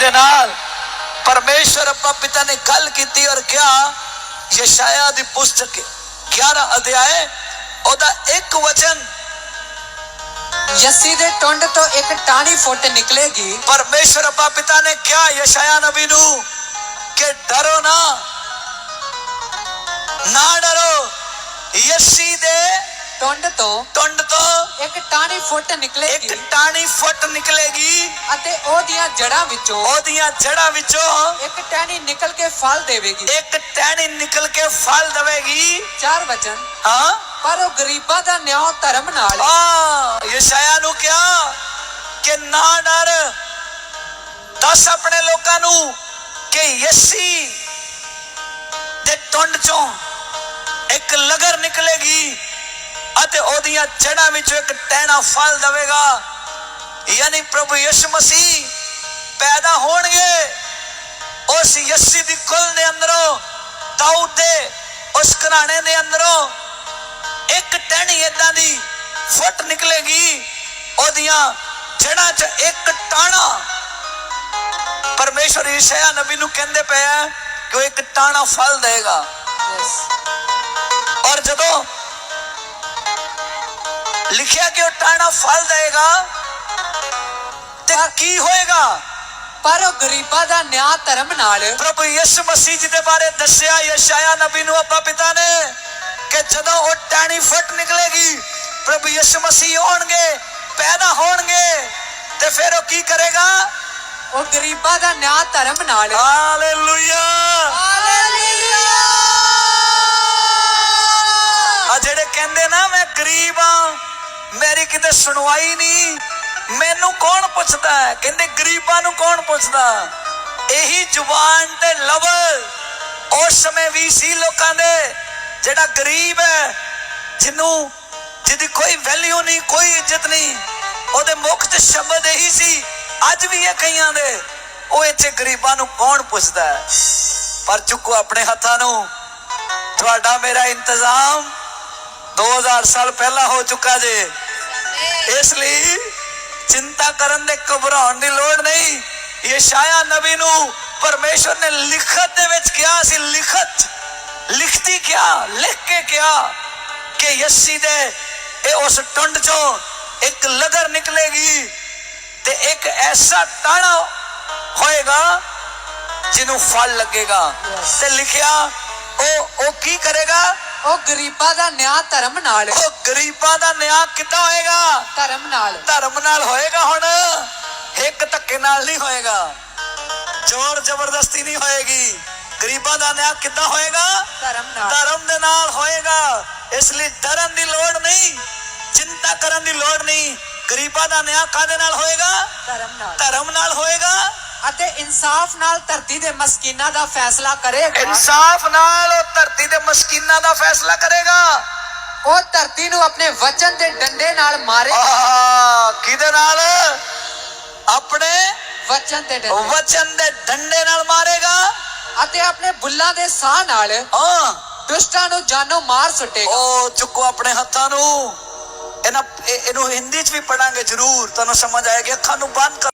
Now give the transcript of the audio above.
ਦੇ ਨਾਲ ਪਰਮੇਸ਼ਰ ਅੱਪਾ ਪਿਤਾ ਨੇ ਗੱਲ ਕੀਤੀ ਔਰ ਕਿਹਾ ਯਸ਼ਾਇਆ ਦੀ ਪੁਸਤਕ 11 ਅਧਿਆਏ ਉਹਦਾ ਇੱਕ ਵਚਨ ਯੱਸੀ ਦੇ ਟੁੰਡ ਤੋਂ ਇੱਕ ਟਾਣੀ ਫੁੱਟ ਨਿਕਲੇਗੀ ਪਰਮੇਸ਼ਰ ਅੱਪਾ ਪਿਤਾ ਨੇ ਕਿਹਾ ਯਸ਼ਾਇਆ ਨਬੀ ਨੂੰ ਕਿ ਡਰੋ ਨਾ ਨਾ ਡਰੋ ਯਸੀ ਦੇ ਟੁੰਡ ਤੋਂ ਟੁੰਡ ਤੋਂ ਇੱਕ ਟਾਣੀ ਫੁੱਟ ਇੱਕ ਨਿਕਲੇਗੀ ਟਾਣੀ ਫੁੱਟ ਨਿਕਲੇਗੀ ਅਤੇ ਉਹਦੀਆਂ ਜੜਾਂ ਵਿੱਚੋਂ ਉਹਦੀਆਂ ਜੜਾਂ ਵਿੱਚੋਂ ਇੱਕ ਟਾਣੀ ਨਿਕਲ ਕੇ ਫਲ ਦੇਵੇਗੀ। ਇੱਕ ਟਹਿਣੀ ਨਿਕਲ ਕੇ ਫਲ ਦੇਵੇਗੀ। ਚਾਰ ਵਚਨ। ਹਾਂ? ਪਰ ਉਹ ਗਰੀਬਾਂ ਦਾ ਨਿਆਂ ਧਰਮ ਨਾਲ ਆ ਯਸ਼ਾਇਆ ਨੂੰ ਕਿਹਾ ਕਿ ਨਾ ਡਰ। ਦੱਸ ਆਪਣੇ ਲੋਕਾਂ ਨੂੰ ਕਿ ਯਸੀ ਦੇ ਟੁੰਡ ਚੋਂ ਇੱਕ ਲਗਰ ਨਿਕਲੇਗੀ ਅਤੇ ਉਹਦੀਆਂ ਜੜਾਂ ਵਿੱਚੋਂ ਇੱਕ ਟਹਿਣਾ ਫਲ ਦੇਵੇਗਾ। ਯਾਨੀ ਪ੍ਰਭੂ ਯਿਸੂ ਮਸੀਹ ਪੈਦਾ ਹੋਣਗੇ ਉਸ ਯਸੀ ਦੀ ਕੁਲ ਦੇ ਅੰਦਰੋਂ ਦਾਊਦ ਦੇ ਉਸ ਘਰਾਣੇ ਦੇ ਅੰਦਰੋਂ ਇੱਕ ਟਹਿਣੀ ਇਦਾਂ ਦੀ ਫੁੱਟ ਨਿਕਲੇਗੀ ਉਹਦੀਆਂ ਜੜਾਂ 'ਚ ਇੱਕ ਟਾਣਾ। ਪਰਮੇਸ਼ਰ ਈਸ਼ਾਇਆ ਨਬੀ ਨੂੰ ਕਹਿੰਦੇ ਪਏ ਆ ਕਿ ਉਹ ਇੱਕ ਟਾਣਾ ਫਲ ਦੇਗਾ। ਔਰ ਜਦੋਂ ਲਿਖਿਆ ਕਿ ਉਹ ਟਾਣਾ ਫਲ ਦੇਗਾ ਤੇ ਕੀ ਹੋਏਗਾ ਪਰ ਉਹ ਗਰੀਬਾਂ ਦਾ ਨਿਆਂ ਧਰਮ ਨਾਲ ਪ੍ਰਭੂ ਯਿਸੂ ਮਸੀਹ ਜੀ ਦੇ ਬਾਰੇ ਦੱਸਿਆ ਯਸ਼ਾਇਆ ਨਬੀ ਨੂੰ ਅੱਬਾ ਪਿਤਾ ਨੇ ਕਿ ਜਦੋਂ ਉਹ ਟਾਣੀ ਫੁੱਟ ਨਿਕਲੇਗੀ ਪ੍ਰਭੂ ਯਿਸੂ ਮਸੀਹ ਆਉਣਗੇ ਪੈਦਾ ਹੋਣਗੇ ਤੇ ਫਿਰ ਉਹ ਕੀ ਕਰੇਗਾ ਉਹ ਗਰੀਬਾਂ ਦਾ ਨਿਆਂ ਧਰਮ ਨਾਲ ਹਾਲੇਲੂਇਆ ਆ ਜਿਹੜੇ ਕਹਿੰਦੇ ਨਾ ਮੈਂ ਗਰੀਬ ਆ ਮੇਰੀ ਕਿਤੇ ਸੁਣਵਾਈ ਨਹੀਂ ਮੈਨੂੰ ਕੌਣ ਪੁੱਛਦਾ? ਹੈ ਕਹਿੰਦੇ ਗਰੀਬਾਂ ਨੂੰ ਕੌਣ ਪੁੱਛਦਾ? ਇਹੀ ਜ਼ੁਬਾਨ ਤੇ ਲਫ਼ਜ਼ ਉਸ ਸਮੇਂ ਵੀ ਸੀ ਲੋਕਾਂ ਦੇ, ਜਿਹੜਾ ਗਰੀਬ ਹੈ, ਜਿਹਨੂੰ ਜਿਹਦੀ ਕੋਈ ਵੈਲਿਊ ਨਹੀਂ, ਕੋਈ ਇੱਜ਼ਤ ਨਹੀਂ, ਉਹਦੇ ਮੁਖ ਤੇ ਸ਼ਬਦ ਇਹੀ ਸੀ, ਅੱਜ ਵੀ ਇਹ ਕਈਆਂ ਦੇ। ਉਹ ਇੱਥੇ ਗਰੀਬਾਂ ਨੂੰ ਕੌਣ ਪੁੱਛਦਾ? ਹੈ ਪਰ ਚੁੱਕੋ ਆਪਣੇ ਹੱਥਾਂ ਨੂੰ। ਤੁਹਾਡਾ ਮੇਰਾ ਇੰਤਜ਼ਾਮ 2000 ਸਾਲ ਪਹਿਲਾਂ ਹੋ ਚੁੱਕਾ ਜੇ। ਇਸ ਲਈ ਚਿੰਤਾ ਕਰਨ ਦੇ ਘਬਰਾਉਣ ਦੀ ਲੋੜ ਨਹੀਂ। ਯਸ਼ਾਇਆ ਨਬੀ ਨੂੰ ਪਰਮੇਸ਼ਰ ਨੇ ਲਿਖਤ ਦੇ ਵਿੱਚ ਕਿਹਾ ਸੀ, ਲਿਖਤ। ਲਿਖਤੀ ਕਿਹਾ ਲਿਖ ਕੇ ਕਿਹਾ ਕਿ ਯੱਸੀ ਦੇ ਇਹ ਉਸ ਟੁੰਡ ਚੋਂ ਇੱਕ ਲਗਰ ਨਿਕਲੇਗੀ ਤੇ ਇੱਕ ਐਸਾ ਟਾਣਾ ਹੋਏਗਾ ਜਿਹਨੂੰ ਫਲ ਲੱਗੇਗਾ। ਤੇ ਲਿਖਿਆ, ਉਹ ਉਹ ਕੀ ਕਰੇਗਾ? ਉਹ ਗਰੀਬਾਂ ਦਾ ਨਿਆਂ ਧਰਮ ਨਾਲ। ਉਹ ਗਰੀਬਾਂ ਦਾ ਨਿਆਂ ਕਿੱਦਾਂ ਹੋਏਗਾ? ਧਰਮ ਨਾਲ। ਧਰਮ ਨਾਲ ਹੋਏਗਾ ਹੁਣ? ਇੱਕ ਧੱਕੇ ਨਾਲ ਨਹੀਂ ਹੋਏਗਾ। ਜ਼ੋਰ ਜ਼ਬਰਦਸਤੀ ਨਹੀਂ ਹੋਏਗੀ। ਗਰੀਬਾਂ ਦਾ ਨਿਆਂ ਕਿੱਦਾਂ ਹੋਏਗਾ? ਧਰਮ ਨਾਲ। ਧਰਮ ਦੇ ਨਾਲ ਹੋਏਗਾ। ਇਸ ਲਈ ਡਰਨ ਦੀ ਲੋੜ ਨਹੀਂ। ਚਿੰਤਾ ਕਰਨ ਦੀ ਲੋੜ ਨਹੀਂ। ਗਰੀਬਾਂ ਦਾ ਨਿਆਂ ਕਾਦੇ ਨਾਲ ਹੋਏਗਾ? ਧਰਮ ਨਾਲ। ਧਰਮ ਨਾਲ ਹੋਏਗਾ। ਅਤੇ ਇਨਸਾਫ ਨਾਲ ਧਰਤੀ ਦੇ ਮਸਕੀਨਾਂ ਦਾ ਫੈਸਲਾ ਕਰੇਗਾ। ਇਨਸਾਫ ਨਾਲ ਉਹ ਧਰਤੀ ਦੇ ਮਸਕੀਨਾਂ ਦਾ ਫੈਸਲਾ ਕਰੇਗਾ। ਉਹ ਧਰਤੀ ਨੂੰ ਆਪਣੇ ਵਚਨ ਦੇ ਡੰਡੇ ਨਾਲ ਮਾਰੇਗਾ। ਆਹ ਕਿਹਦੇ ਨਾਲ? ਆਪਣੇ ਵਚਨ ਦੇ ਡੰਡੇ। ਵਚਨ ਦੇ ਡੰਡੇ ਨਾਲ ਮਾਰੇਗਾ। ਅਤੇ ਆਪਣੇ ਬੁੱਲਾਂ ਦੇ ਸਾਹ ਨਾਲ ਹਾਂ। ਦੁਸ਼ਟਾਂ ਨੂੰ ਜਾਨੋਂ ਮਾਰ ਸੁੱਟੇਗਾ। ਉਹ ਚੁੱਕੋ ਆਪਣੇ ਹੱਥਾਂ ਨੂੰ। ਇਹਨਾਂ ਇਹ- ਇਹਨੂੰ ਹਿੰਦੀ ਚ ਵੀ ਪੜਾਂਗੇ ਜ਼ਰੂਰ। ਤੁਹਾਨੂੰ ਸਮਝ ਆਏਗੀ ਅੱਖਾਂ ਨੂੰ ਬੰਦ